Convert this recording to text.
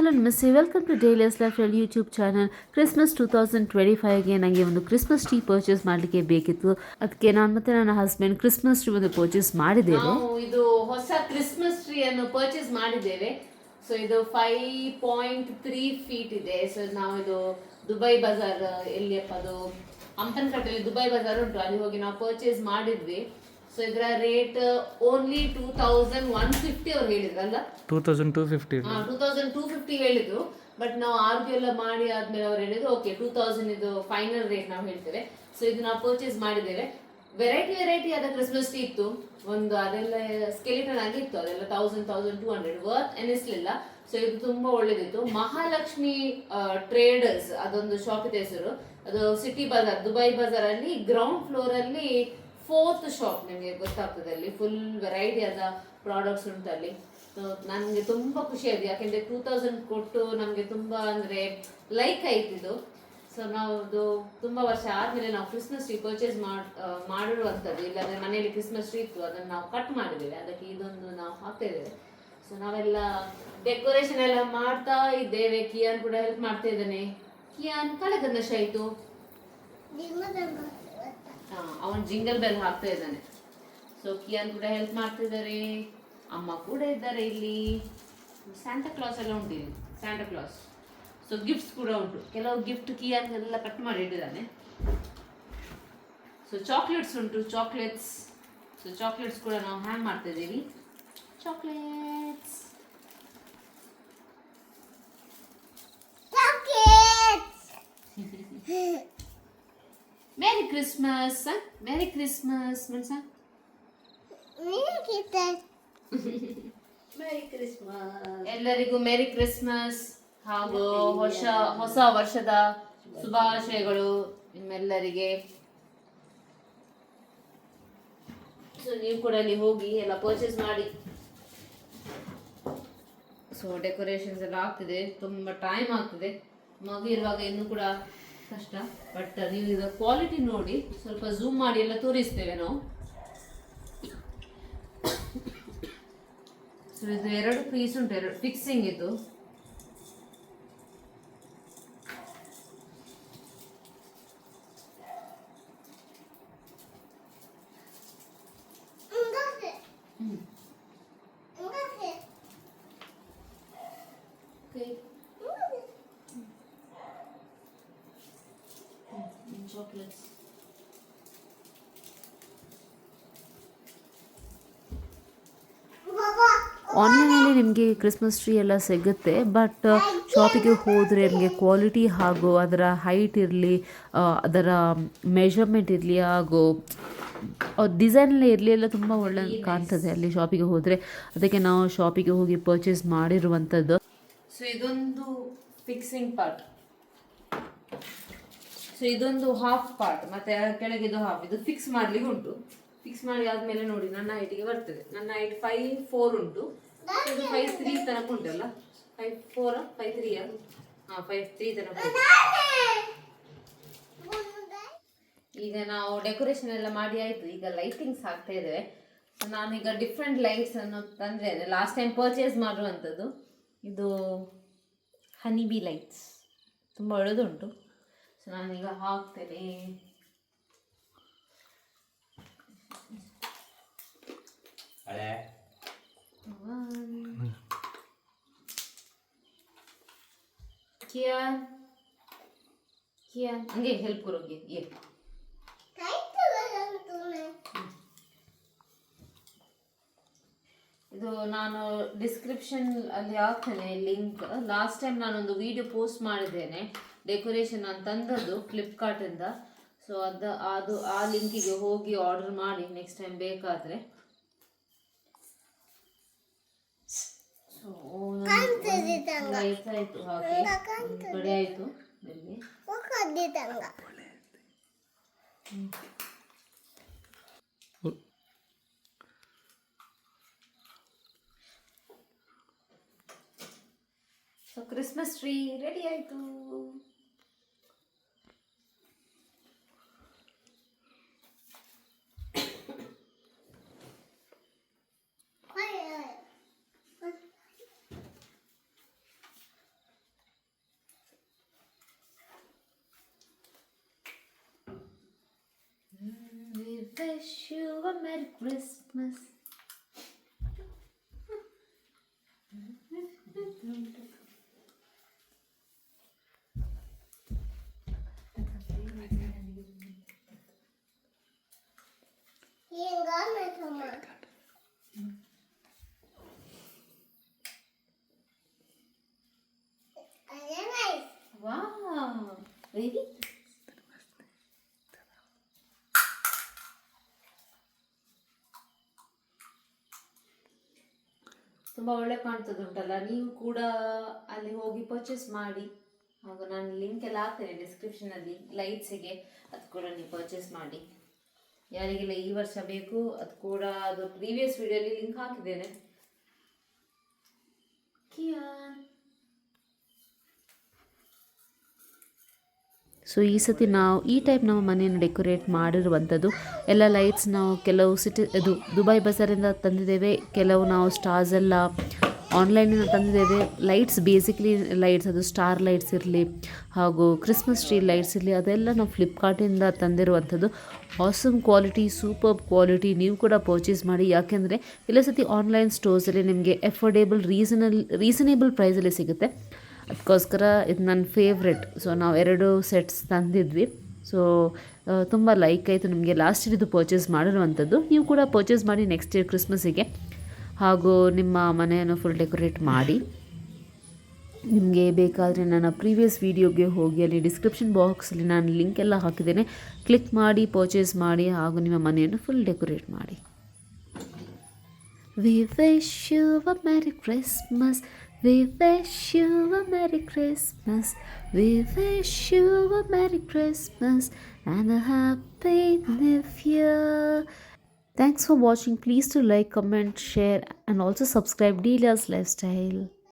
Hello ನಮಸ್ತೆ welcome to daily's life YouTube channel Christmas two thousand twenty ಫೈವ್ಗೆ ನನಗೆ ಒಂದು Christmas tree purchase ಮಾಡಲಿಕ್ಕೆ ಬೇಕಿತ್ತು. ಅದಕ್ಕೆ ನಾನು ಮತ್ತೆ ನನ್ನ ಹಸ್ಬೆಂಡ್ ಕ್ರಿಸ್ಮಸ್ ಟ್ರೀ ಒಂದು ಪರ್ಚೇಸ್ ಮಾಡಿದ್ದೇವೆ. ಇದು ಹೊಸ ಕ್ರಿಸ್ಮಸ್ ಟ್ರೀ ಅನ್ನು ಪರ್ಚೇಸ್ ಮಾಡಿದ್ದೇವೆ. ಸೊ ಇದು ಫೈವ್ ಪಾಯಿಂಟ್ ತ್ರೀ ಫೀಟ್ ಇದೆ. ಸೊ ನಾವು ಇದು ದುಬೈ ಬಜಾರ್ ಎಲ್ಲಿಯಪ್ಪ ಅದು? ಹಂಪನಕಟ್ಟೆಯಲ್ಲಿ ದುಬೈ ಬಜಾರ್ ಉಂಟು. ಅಲ್ಲಿ ಹೋಗಿ ನಾವು ಪರ್ಚೇಸ್ ಮಾಡಿದ್ವಿ. ಸೊ ಇದರ rate only two thousand one fifty ಅವ್ರು ಹೇಳಿದ್ರಲ್ಲ two thousand two fifty two thousand two fifty ಹೇಳಿದ್ರು ಬಟ್ ನಾವು ಆರ್ಗ್ಯೂ ಎಲ್ಲ ಮಾಡಿ ಆದ್ಮೇಲೆ ಅವ್ರು ಹೇಳಿದ್ರು ಓಕೆ ಟೂ ತೌಸಂಡ್ ಇದು ಫೈನಲ್ ರೇಟ್ ನಾವು ಹೇಳ್ತೇವೆ. ಸೊ ಇದು ನಾವು ಪರ್ಚೇಸ್ ಮಾಡಿದ್ದೇವೆ. ವೆರೈಟಿ ವೆರೈಟಿ ಆದ ಕ್ರಿಸ್ಮಸ್ ಟ್ರೀ ಇತ್ತು. ಒಂದು ಅದೆಲ್ಲ ಸ್ಕೆಲಿಟನ್ ಆಗಿತ್ತು ಅದೆಲ್ಲ thousand thousand two hundred worth ಎನಿಸ್ಲಿಲ್ಲ so ಇದು ತುಂಬಾ ಒಳ್ಳೇದಿತ್ತು. ಮಹಾಲಕ್ಷ್ಮಿ ಟ್ರೇಡರ್ಸ್ ಅದೊಂದು ಶಾಪ್ ಇದೆ ಹೆಸರು. ಅದು ಸಿಟಿ ಬಜಾರ್ ದುಬೈ ಬಜಾರ್ ಅಲ್ಲಿ ಗ್ರೌಂಡ್ ಫ್ಲೋರ್ ಅಲ್ಲಿ ಫೋರ್ತ್ ಶಾಪ್ ನಿಮಗೆ ಗೊತ್ತಾಗ್ತದೆ ಅಲ್ಲಿ. ಫುಲ್ ವೆರೈಟಿ ಆದ ಪ್ರಾಡಕ್ಟ್ಸ್ ಉಂಟು ಅಲ್ಲಿ. ನನಗೆ ತುಂಬ ಖುಷಿ ಆಯ್ತು. ಯಾಕೆಂದ್ರೆ ಟೂ ತೌಸಂಡ್ ಕೊಟ್ಟು ನಮಗೆ ತುಂಬ ಅಂದರೆ ಲೈಕ್ ಆಯ್ತು ಇದು. ಸೊ ನಾವು ಅದು ತುಂಬಾ ವರ್ಷ ಆದಮೇಲೆ ನಾವು ಕ್ರಿಸ್ಮಸ್ ಟ್ರೀ ಪರ್ಚೇಸ್ ಮಾಡಿ ಮಾಡಿರುವಂಥದ್ದು. ಇಲ್ಲಾಂದರೆ ಮನೆಯಲ್ಲಿ ಕ್ರಿಸ್ಮಸ್ ಟ್ರೀ ಇತ್ತು, ಅದನ್ನು ನಾವು ಕಟ್ ಮಾಡಿದ್ದೇವೆ. ಅದಕ್ಕೆ ಇದೊಂದು ನಾವು ಹಾಕ್ತಾ ಇದ್ದೇವೆ. ಸೊ ನಾವೆಲ್ಲ ಡೆಕೋರೇಷನ್ ಎಲ್ಲ ಮಾಡ್ತಾ ಇದ್ದೇವೆ. ಕಿಯಾನ್ ಕೂಡ ಹೆಲ್ಪ್ ಮಾಡ್ತಾ ಇದ್ದಾನೆ. ಕಿಯಾನ್ ಕಳೆದ ನಶ ಆಯ್ತು ಅವನ್ ಜಿಂಗಲ್ ಬೆಲ್ ಹಾಕ್ತಾ ಇದ್ದಾನೆ. ಸೊ ಕಿಯಾನ್ ಕೂಡ ಹೆಲ್ಪ್ ಮಾಡ್ತಿದ್ದಾರೆ ಅಮ್ಮ ಕೂಡ ಇದ್ದಾರೆ ಇಲ್ಲಿ. ಸ್ಯಾಂಟಾ ಕ್ಲಾಸ್ ಎಲ್ಲ ಉಂಟು ಇಲ್ಲಿ. ಸ್ಯಾಂಟಾ ಕ್ಲಾಸ್ ಸೊ ಗಿಫ್ಟ್ಸ್ ಕೂಡ ಉಂಟು. ಕೆಲವು ಗಿಫ್ಟ್ ಕಿಯಾನ್ ಎಲ್ಲ ಕಟ್ ಮಾಡಿ ಇಟ್ಟಿದ್ದಾನೆ. ಸೊ ಚಾಕ್ಲೇಟ್ಸ್ ಉಂಟು. ಚಾಕ್ಲೇಟ್ಸ್ ಸೊ ಚಾಕ್ಲೇಟ್ಸ್ ಕೂಡ ನಾವು ಹ್ಯಾಂಗ್ ಮಾಡ್ತಾ ಇದ್ದೀವಿ. Chocolates merry Christmas merry Christmas ಮನ್ಸ ಎಲ್ಲರಿಗೂ ಮೇರಿ ಕ್ರಿಸ್ಮಸ್ ಹಾಗೂ ಹೊಸ ಹೊಸ ವರ್ಷದ ಶುಭಾಶಯಗಳು ನಿಮ್ಮೆಲ್ಲರಿಗೆ. ಸೊ ನೀವು ಕೂಡ ಅಲ್ಲಿ ಹೋಗಿ ಎಲ್ಲ ಪರ್ಚೇಸ್ ಮಾಡಿ. ಸೊ ಡೆಕೋರೇಷನ್ಸ್ ಎಲ್ಲ ಆಗ್ತಿದೆ. ತುಂಬ ಟೈಮ್ ಆಗ್ತಿದೆ. ಮಗು ಇರುವಾಗ ಇನ್ನೂ ಕೂಡ ಕಷ್ಟ ಬಟ್ ನೀವು ಇದರ ಕ್ವಾಲಿಟಿ ನೋಡಿ ಸ್ವಲ್ಪ ಝೂಮ್ ಮಾಡಿ ಎಲ್ಲ ತೋರಿಸ್ತೇವೆ ನಾವು. ಸೊ ಇದು ಎರಡು ಪೀಸ್ ಉಂಟು ಎರಡು ಫಿಕ್ಸಿಂಗ್ ಇದು. Okay. ಆನ್ಲೈನಲ್ಲಿ ನಿಮಗೆ ಕ್ರಿಸ್ಮಸ್ ಟ್ರೀ ಎಲ್ಲ ಸಿಗುತ್ತೆ ಬಟ್ ಶಾಪಿಗೆ ಹೋದರೆ ನಿಮಗೆ ಕ್ವಾಲಿಟಿ ಹಾಗೂ ಅದರ ಹೈಟ್ ಇರಲಿ ಅದರ ಮೆಷರ್ಮೆಂಟ್ ಇರಲಿ ಹಾಗೂ ಡಿಸೈನ್ ಎಲ್ಲ ಇರಲಿ ಎಲ್ಲ ತುಂಬ ಒಳ್ಳೆ ಕಾಣ್ತದೆ ಅಲ್ಲಿ ಶಾಪಿಗೆ ಹೋದರೆ. ಅದಕ್ಕೆ ನಾವು ಶಾಪಿಗೆ ಹೋಗಿ ಪರ್ಚೇಸ್ ಮಾಡಿರುವಂಥದ್ದು ಸೊ ಇದೊಂದು ಫಿಕ್ಸಿಂಗ್ ಪಾರ್ಟ್ ಸೊ ಇದೊಂದು ಹಾಫ್ ಪಾರ್ಟ್ ಮತ್ತೆ ಕೆಳಗೆ ಇದು ಹಾಫ್ ಇದು ಫಿಕ್ಸ್ ಮಾಡ್ಲಿಕ್ಕೆ ಉಂಟು. ಫಿಕ್ಸ್ ಮಾಡಿ ಆದ್ಮೇಲೆ ನೋಡಿ, ನನ್ನ ಹೈಟಿಗೆ ಬರ್ತದೆ. ನನ್ನ ಹೈಟ್ ಫೈವ್ ಫೋರ್ ಉಂಟು. ಫೈವ್ ತ್ರೀ ತನಕ ಉಂಟಲ್ಲ ಫೈವ್ ಫೋರ್ ಫೈವ್ ಈಗ ನಾವು ಡೆಕೋರೇಷನ್ ಎಲ್ಲ ಮಾಡಿ ಆಯ್ತು. ಈಗ ಲೈಟಿಂಗ್ಸ್ ಹಾಕ್ತಾ ಇದ್ದೇವೆ. ನಾನೀಗ ಡಿಫ್ರೆಂಟ್ ಲೈಟ್ಸ್ ಅನ್ನು ತಂದ್ರೆ ಲಾಸ್ಟ್ ಟೈಮ್ ಪರ್ಚೇಸ್ ಮಾಡುವಂಥದ್ದು, ಇದು ಹನಿ ಬಿ ಲೈಟ್ಸ್ ತುಂಬ ಒಳ್ಳೆದುಂಟು. ಸೊ ನಾನೀಗ ಹಾಕ್ತೇನೆ. ಕಿಯಾನ್ ಕಿಯಾನ್ ಹಂಗೆ ಹೆಲ್ಪ್ ಕೊಡೋಗಿ ಏ. ಇದು ನಾನು ಡಿಸ್ಕ್ರಿಪ್ಷನ್ ಅಲ್ಲಿ ಹಾಕ್ತೇನೆ ಲಿಂಕ್ ಲಾಸ್ಟ್ ಟೈಮ್ ನಾನೊಂದು ವಿಡಿಯೋ ಪೋಸ್ಟ್ ಮಾಡಿದ್ದೇನೆ ಡೆಕೋರೇಷನ್ ನಾನು ತಂದದ್ದು ಫ್ಲಿಪ್ಕಾರ್ಟಿಂದ ಸೊ ಅದು ಅದು ಆ ಲಿಂಕಿಗೆ ಹೋಗಿ ಆರ್ಡರ್ ಮಾಡಿ ನೆಕ್ಸ್ಟ್ ಟೈಮ್ ಬೇಕಾದರೆ. ಸೊ ಲೈಟ್ಸ್ ಆಯಿತು ಹಾಕಿ ಒಂದು ಕಡೆ ಆಯಿತು ಇಲ್ಲಿ. ಸೊ ಕ್ರಿಸ್ಮಸ್ ಟ್ರೀ ರೆಡಿ ಆಯಿತು. ಕ್ರಿಸ್ಮಸ್ ತುಂಬ ಒಳ್ಳೆ ಕಾಣ್ತದುಂಟಲ್ಲ ನೀವು ಕೂಡ ಅಲ್ಲಿ ಹೋಗಿ ಪರ್ಚೇಸ್ ಮಾಡಿ. ಹಾಗೂ ನಾನು ಲಿಂಕ್ ಎಲ್ಲ ಹಾಕ್ತೇನೆ ಡಿಸ್ಕ್ರಿಪ್ಷನಲ್ಲಿ ಲೈಟ್ಸಿಗೆ ಅದು ಕೂಡ ನೀವು ಪರ್ಚೇಸ್ ಮಾಡಿ. ಯಾರಿಗೆಲ್ಲ ಈ ವರ್ಷ ಬೇಕು, ಅದು ಕೂಡ ಅದು ಪ್ರೀವಿಯಸ್ ವಿಡಿಯೋಲಿ ಲಿಂಕ್ ಹಾಕಿದ್ದೇನೆ. ಕಿಯಾನ್ ಸೊ ಈ ಸತಿ ನಾವು, ಈ ಟೈಪ್ ನಾವು ಮನೆಯನ್ನು ಡೆಕೋರೇಟ್ ಮಾಡಿರುವಂಥದ್ದು. ಎಲ್ಲ ಲೈಟ್ಸ್ ನಾವು ಕೆಲವು ಸಿಟಿ ಇದು ದುಬೈ ಬಜಾರಿಂದ ತಂದಿದ್ದೇವೆ. ಕೆಲವು ನಾವು ಸ್ಟಾರ್ಸ್ ಎಲ್ಲ ಆನ್ಲೈನಿಂದ ತಂದಿದ್ದೇವೆ. ಲೈಟ್ಸ್ ಬೇಸಿಕ್ಲಿ ಲೈಟ್ಸ್ ಅದು ಸ್ಟಾರ್ ಲೈಟ್ಸ್ ಇರಲಿ, ಹಾಗೂ ಕ್ರಿಸ್ಮಸ್ ಟ್ರೀ ಲೈಟ್ಸ್ ಇರಲಿ, ಅದೆಲ್ಲ ನಾವು ಫ್ಲಿಪ್ಕಾರ್ಟಿಂದ ತಂದಿರುವಂಥದ್ದು. ಆಸಮ್ ಕ್ವಾಲಿಟಿ ಸೂಪರ್ ಕ್ವಾಲಿಟಿ ನೀವು ಕೂಡ ಪರ್ಚೇಸ್ ಮಾಡಿ. ಯಾಕೆಂದರೆ ಕೆಲವು ಸತಿ ಆನ್ಲೈನ್ ಸ್ಟೋರ್ಸಲ್ಲಿ ನಿಮಗೆ ಎಫೋರ್ಡೇಬಲ್ ರೀಸನಲ್ ರೀಸನೇಬಲ್ ಪ್ರೈಸಲ್ಲಿ ಸಿಗುತ್ತೆ. ಅದಕ್ಕೋಸ್ಕರ ಇದು ನನ್ನ ಫೇವ್ರೆಟ್ ಸೊ ನಾವು ಎರಡು ಸೆಟ್ಸ್ ತಂದಿದ್ವಿ. ಸೊ ತುಂಬ ಲೈಕ್ ಆಯಿತು. ನಿಮಗೆ ಲಾಸ್ಟ್ ಇಯರ್ ಇದು ಪರ್ಚೇಸ್ ಮಾಡಿರುವಂಥದ್ದು. ನೀವು ಕೂಡ ಪರ್ಚೇಸ್ ಮಾಡಿ ನೆಕ್ಸ್ಟ್ ಇಯರ್ ಕ್ರಿಸ್ಮಸ್ಸಿಗೆ ಹಾಗೂ ನಿಮ್ಮ ಮನೆಯನ್ನು ಫುಲ್ ಡೆಕೋರೇಟ್ ಮಾಡಿ. ನಿಮಗೆ ಬೇಕಾದರೆ ನನ್ನ ಪ್ರೀವಿಯಸ್ ವೀಡಿಯೋಗೆ ಹೋಗಿ, ಅಲ್ಲಿ ಡಿಸ್ಕ್ರಿಪ್ಷನ್ ಬಾಕ್ಸಲ್ಲಿ ನಾನು ಲಿಂಕ್ ಎಲ್ಲ ಹಾಕಿದ್ದೇನೆ. ಕ್ಲಿಕ್ ಮಾಡಿ ಪರ್ಚೇಸ್ ಮಾಡಿ, ಹಾಗೂ ನಿಮ್ಮ ಮನೆಯನ್ನು ಫುಲ್ ಡೆಕೋರೇಟ್ ಮಾಡಿ. We wish you a merry Christmas. We wish you a Merry Christmas. We wish you a Merry Christmas and a Happy New Year. Thanks for watching. Please do like, comment, share, and also subscribe Delia's Lifestyle.